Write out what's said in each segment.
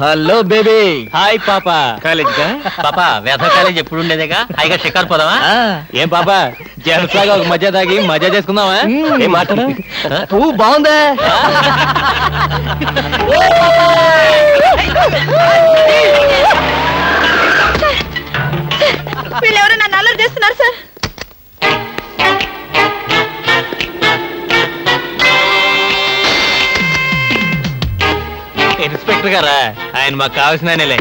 Hello baby. Hi పాప. College పాప Veda college ఎప్పుడు ఉండేదేగా? హాయిగా షికార్ పోదామా? ఏం పాప? జలసాగా ఒక మజా తాగి మజా చేసుకుందామా? ఏం మాట్లాడు? పువ్వు బాగుందా? వీళ్ళెవరో ఇన్స్పెక్టర్ గారా? ఆయన మాకు కావాల్సిన ఆయనలే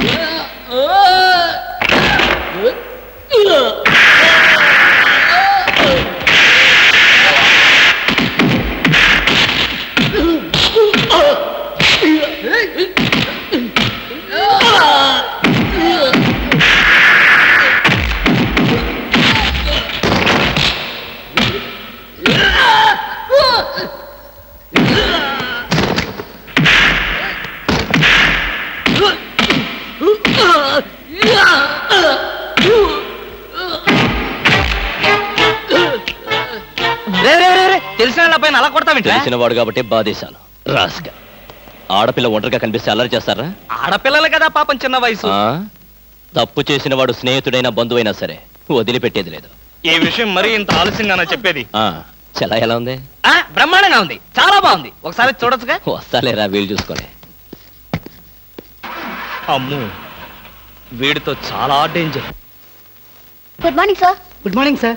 呃呃呃呃。తెలిసిన వాళ్ళ పైన అలా కొడతావింట తెలిసిన వాడు కాబట్టి బాధేశాను. రాస్గా. ఆడపిల్ల ఒంటరిగా కనిపిస్తే అల్లరి చేస్తారా? ఆడపిల్లలు కదా పాపం చిన్న వయసు? తప్పు చేసిన వాడు స్నేహితుడైన బంధువైనా సరే వదిలిపెట్టేది లేదు. ఈ విషయం మరీ ఇంత ఆలస్యంగానే చెప్పేది. ఆ చలా ఎలా ఉంది? ఆ బ్రహ్మాండంగా ఉంది. చాలా బాగుంది. ఒకసారి చూడొచ్చుగా? వస్తాలేరా వీలు చూసుకొని. అమ్ము వీడితో చాలా danger good morning sir good morning sir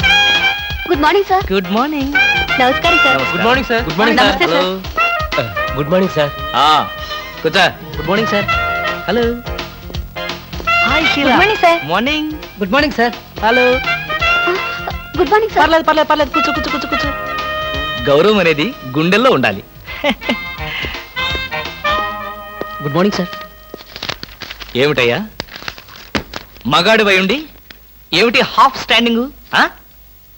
good morning sir good morning నమస్కారం sir good morning sir good morning నమస్తే సార్ గుడ్ మార్నింగ్ సార్ కూర్చో good morning sir hello hi good morning sir morning good morning sir hello good morning sir పర్లేదు పర్లేదు పర్లేదు కూర్చో కూర్చో కూర్చో కూర్చో గౌరవం అనేది గుండెల్లో ఉండాలి. గుడ్ మార్నింగ్ సార్ ఏమిటయ్యా? మగాడు ఉండి ఏమిటి హాఫ్ స్టాండింగ్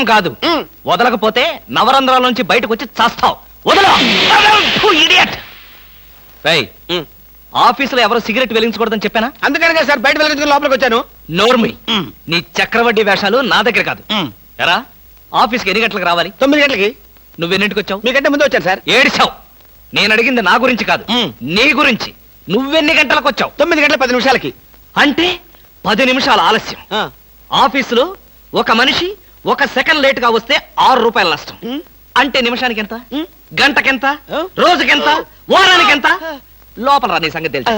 కాదు. వదలకపోతే నవరంధ్రాల నుంచి బయటకు వచ్చి చస్తావు ఆఫీసులో ఎవరు సిగరెట్ వెలిగించకూడదని చెప్పానా? అందుకనే సార్ బయట వెళ్ళి లోపలికి వచ్చాను. నోర్మి. నీ చక్రవడ్డీ వేషాలు నా దగ్గర కాదు. ఎరా ఆఫీస్కి ఎన్ని గంటలకు రావాలి? తొమ్మిది గంటలకి. నువ్వెన్నింటికి వచ్చావు మీకంటే ముందు వచ్చాను సార్. ఏడిచావు. నేను అడిగింది నా గురించి కాదు. నీ గురించి. నువ్వెన్ని గంటలకు వచ్చావు? తొమ్మిది గంటల పది నిమిషాలకి. అంటే పది నిమిషాల ఆలస్యం. ఆఫీసులో ఒక మనిషి ఒక సెకండ్ లేట్గా వస్తే ఆరు రూపాయల నష్టం. అంటే నిమిషానికి ఎంత. గంటకెంత? రోజుకెంత? వారానికి ఎంత లోపల రా నీ సంగతి తెలుసు